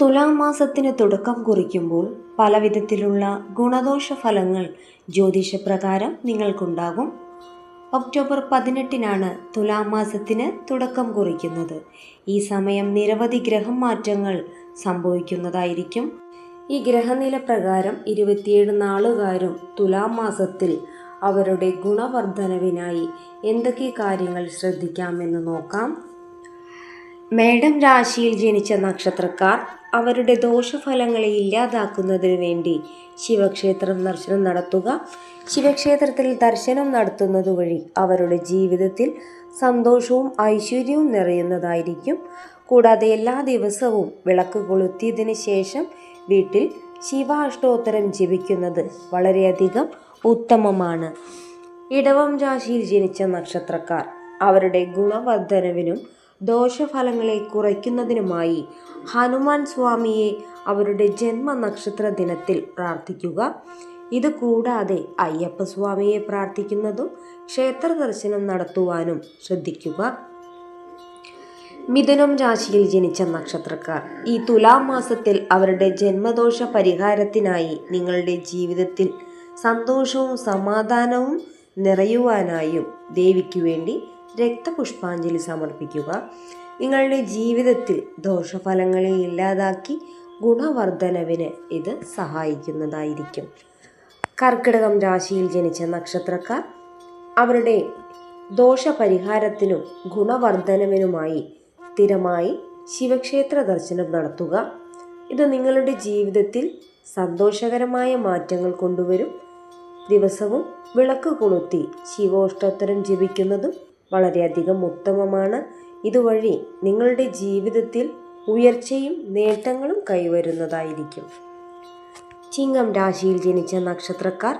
തുലാം മാസത്തിന് തുടക്കം കുറിക്കുമ്പോൾ പല വിധത്തിലുള്ള ഗുണദോഷ ഫലങ്ങൾ ജ്യോതിഷപ്രകാരം നിങ്ങൾക്കുണ്ടാകും. ഒക്ടോബർ പതിനെട്ടിനാണ് തുലാം മാസത്തിന് തുടക്കം കുറിക്കുന്നത്. ഈ സമയം നിരവധി ഗ്രഹം മാറ്റങ്ങൾ സംഭവിക്കുന്നതായിരിക്കും. ഈ ഗ്രഹനില പ്രകാരം ഇരുപത്തിയേഴ് നാളുകാരും തുലാം മാസത്തിൽ അവരുടെ ഗുണവർദ്ധനവിനായി എന്തൊക്കെ കാര്യങ്ങൾ ശ്രദ്ധിക്കാമെന്ന് നോക്കാം. മേടം രാശിയിൽ ജനിച്ച നക്ഷത്രക്കാർ അവരുടെ ദോഷഫലങ്ങളെ ഇല്ലാതാക്കുന്നതിന് വേണ്ടി ശിവക്ഷേത്രം ദർശനം നടത്തുക. ശിവക്ഷേത്രത്തിൽ ദർശനം നടത്തുന്നത് വഴി അവരുടെ ജീവിതത്തിൽ സന്തോഷവും ഐശ്വര്യവും നിറയുന്നതായിരിക്കും. കൂടാതെ എല്ലാ ദിവസവും വിളക്ക് കൊളുത്തിയതിനു ശേഷം വീട്ടിൽ ശിവാഷ്ടോത്തരം ജപിക്കുന്നത് വളരെയധികം ഉത്തമമാണ്. ഇടവം രാശിയിൽ ജനിച്ച നക്ഷത്രക്കാർ അവരുടെ ഗുണവർദ്ധനവിനും ദോഷഫലങ്ങളെ കുറയ്ക്കുന്നതിനുമായി ഹനുമാൻ സ്വാമിയെ അവരുടെ ജന്മനക്ഷത്ര ദിനത്തിൽ പ്രാർത്ഥിക്കുക. ഇത് കൂടാതെ അയ്യപ്പ സ്വാമിയെ പ്രാർത്ഥിക്കുന്നതും ക്ഷേത്ര ദർശനം നടത്തുവാനും ശ്രദ്ധിക്കുക. മിഥുനം രാശിയിൽ ജനിച്ച നക്ഷത്രക്കാർ ഈ തുലാം മാസത്തിൽ അവരുടെ ജന്മദോഷ പരിഹാരത്തിനായി നിങ്ങളുടെ ജീവിതത്തിൽ സന്തോഷവും സമാധാനവും നിറയുവാനായും ദേവിക്ക് വേണ്ടി രക്തപുഷ്പാഞ്ജലി സമർപ്പിക്കുക. നിങ്ങളുടെ ജീവിതത്തിൽ ദോഷഫലങ്ങളെ ഇല്ലാതാക്കി ഗുണവർദ്ധനവിന് ഇത് സഹായിക്കുന്നതായിരിക്കും. കർക്കിടകം രാശിയിൽ ജനിച്ച നക്ഷത്രക്കാർ അവരുടെ ദോഷപരിഹാരത്തിനും ഗുണവർദ്ധനവിനുമായി സ്ഥിരമായി ശിവക്ഷേത്ര ദർശനം നടത്തുക. ഇത് നിങ്ങളുടെ ജീവിതത്തിൽ സന്തോഷകരമായ മാറ്റങ്ങൾ കൊണ്ടുവരും. ദിവസവും വിളക്ക് കൊളുത്തി ശിവോഷ്ടോത്തരം ജപിക്കുന്നതും വളരെയധികം ഉത്തമമാണ്. ഇതുവഴി നിങ്ങളുടെ ജീവിതത്തിൽ ഉയർച്ചയും നേട്ടങ്ങളും കൈവരുന്നതായിരിക്കും. ചിങ്ങം രാശിയിൽ ജനിച്ച നക്ഷത്രക്കാർ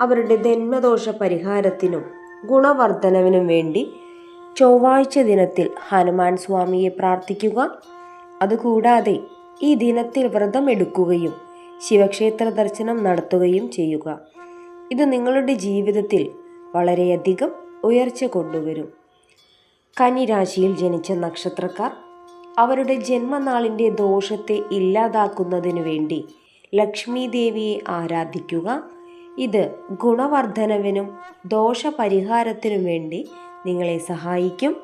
അവരുടെ ജന്മദോഷ പരിഹാരത്തിനും ഗുണവർദ്ധനവിനും വേണ്ടി ചൊവ്വാഴ്ച ദിനത്തിൽ ഹനുമാൻ സ്വാമിയെ പ്രാർത്ഥിക്കുക. അതുകൂടാതെ ഈ ദിനത്തിൽ വ്രതം എടുക്കുകയും ശിവക്ഷേത്ര ദർശനം നടത്തുകയും ചെയ്യുക. ഇത് നിങ്ങളുടെ ജീവിതത്തിൽ വളരെയധികം ഉയർച്ച കൊണ്ടുവരും. കന്നിരാശിയിൽ ജനിച്ച നക്ഷത്രക്കാർ അവരുടെ ജന്മനാളിന്റെ ദോഷത്തെ ഇല്ലാതാക്കുന്നതിനു വേണ്ടി ലക്ഷ്മി ദേവിയെ ആരാധിക്കുക. ഇത് ഗുണവർദ്ധനവിനും ദോഷപരിഹാരത്തിനും വേണ്ടി നിങ്ങളെ സഹായിക്കും.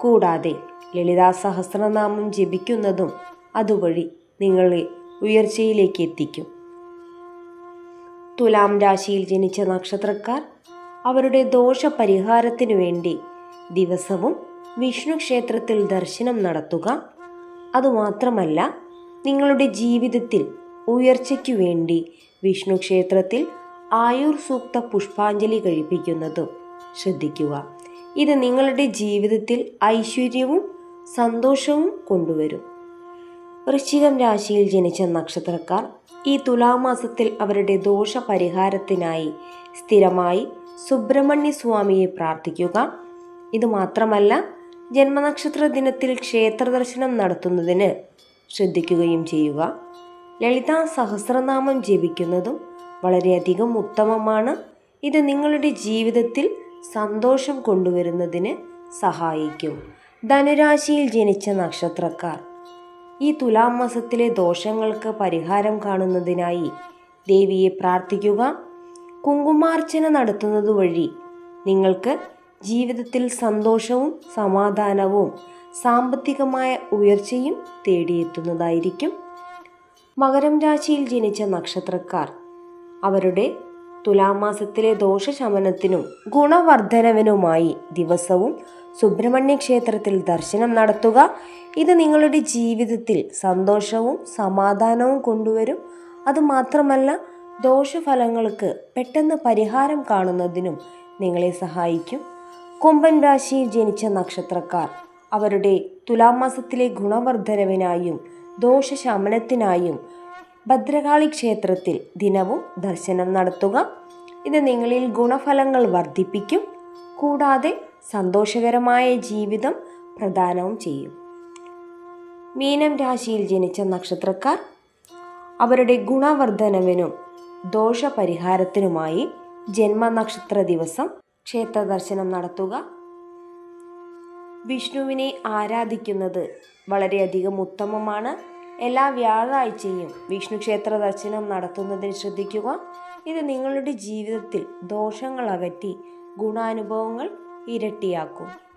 കൂടാതെ ലളിതാ സഹസ്രനാമം ജപിക്കുന്നതും അതുവഴി നിങ്ങളെ ഉയർച്ചയിലേക്ക് എത്തിക്കും. തുലാം രാശിയിൽ ജനിച്ച നക്ഷത്രക്കാർ അവരുടെ ദോഷപരിഹാരത്തിനു വേണ്ടി ദിവസവും വിഷ്ണു ക്ഷേത്രത്തിൽ ദർശനം നടത്തുക. അതുമാത്രമല്ല നിങ്ങളുടെ ജീവിതത്തിൽ ഉയർച്ചയ്ക്കു വേണ്ടി വിഷ്ണു ക്ഷേത്രത്തിൽ ആയുർ സൂക്ത പുഷ്പാഞ്ജലി കഴിപ്പിക്കുന്നതും ശ്രദ്ധിക്കുക. ഇത് നിങ്ങളുടെ ജീവിതത്തിൽ ഐശ്വര്യവും സന്തോഷവും കൊണ്ടുവരും. വൃശ്ചികം രാശിയിൽ ജനിച്ച നക്ഷത്രക്കാർ ഈ തുലാമാസത്തിൽ അവരുടെ ദോഷപരിഹാരത്തിനായി സ്ഥിരമായി സുബ്രഹ്മണ്യ സ്വാമിയെ പ്രാർത്ഥിക്കുക. ഇത് മാത്രമല്ല ജന്മനക്ഷത്ര ദിനത്തിൽ ക്ഷേത്ര ദർശനം നടത്തുന്നതിന് ശ്രദ്ധിക്കുകയും ചെയ്യുക. ലളിതാ സഹസ്രനാമം ജപിക്കുന്നതും വളരെയധികം ഉത്തമമാണ്. ഇത് നിങ്ങളുടെ ജീവിതത്തിൽ സന്തോഷം കൊണ്ടുവരുന്നതിന് സഹായിക്കും. ധനുരാശിയിൽ ജനിച്ച നക്ഷത്രക്കാർ ഈ തുലാം മാസത്തിലെ ദോഷങ്ങൾക്ക് പരിഹാരം കാണുന്നതിനായി ദേവിയെ പ്രാർത്ഥിക്കുക. കുങ്കുമാർച്ചന നടത്തുന്നത് വഴി നിങ്ങൾക്ക് ജീവിതത്തിൽ സന്തോഷവും സമാധാനവും സാമ്പത്തികമായ ഉയർച്ചയും തേടിയെത്തുന്നതായിരിക്കും. മകരം രാശിയിൽ ജനിച്ച നക്ഷത്രക്കാർ. അവരുടെ തുലാമാസത്തിലെ ദോഷശമനത്തിനും ഗുണവർദ്ധനവിനുമായി ദിവസവും സുബ്രഹ്മണ്യ ക്ഷേത്രത്തിൽ ദർശനം നടത്തുക. ഇത് നിങ്ങളുടെ ജീവിതത്തിൽ സന്തോഷവും സമാധാനവും കൊണ്ടുവരും. അതുമാത്രമല്ല ദോഷഫലങ്ങൾക്ക് പെട്ടെന്ന് പരിഹാരം കാണുന്നതിനും നിങ്ങളെ സഹായിക്കും. കൊമ്പൻ രാശിയിൽ ജനിച്ച നക്ഷത്രക്കാർ അവരുടെ തുലാം മാസത്തിലെ ഗുണവർദ്ധനവിനായും ദോഷശമനത്തിനായും ഭദ്രകാളി ക്ഷേത്രത്തിൽ ദിനവും ദർശനം നടത്തുക. ഇത് നിങ്ങളിൽ ഗുണഫലങ്ങൾ വർദ്ധിപ്പിക്കും. കൂടാതെ സന്തോഷകരമായ ജീവിതം പ്രദാനവും ചെയ്യും. മീനം രാശിയിൽ ജനിച്ച നക്ഷത്രക്കാർ അവരുടെ ഗുണവർദ്ധനവിനും ദോഷപരിഹാരത്തിനുമായി ജന്മനക്ഷത്ര ദിവസം ക്ഷേത്ര ദർശനം നടത്തുക. വിഷ്ണുവിനെ ആരാധിക്കുന്നത് വളരെയധികം ഉത്തമമാണ്. എല്ലാ വ്യാഴാഴ്ചയും വിഷ്ണു ക്ഷേത്ര ദർശനം നടത്തുന്നതിന് ശ്രദ്ധിക്കുക. ഇത് നിങ്ങളുടെ ജീവിതത്തിൽ ദോഷങ്ങൾ അകറ്റി ഗുണാനുഭവങ്ങൾ ഇരട്ടിയാക്കും.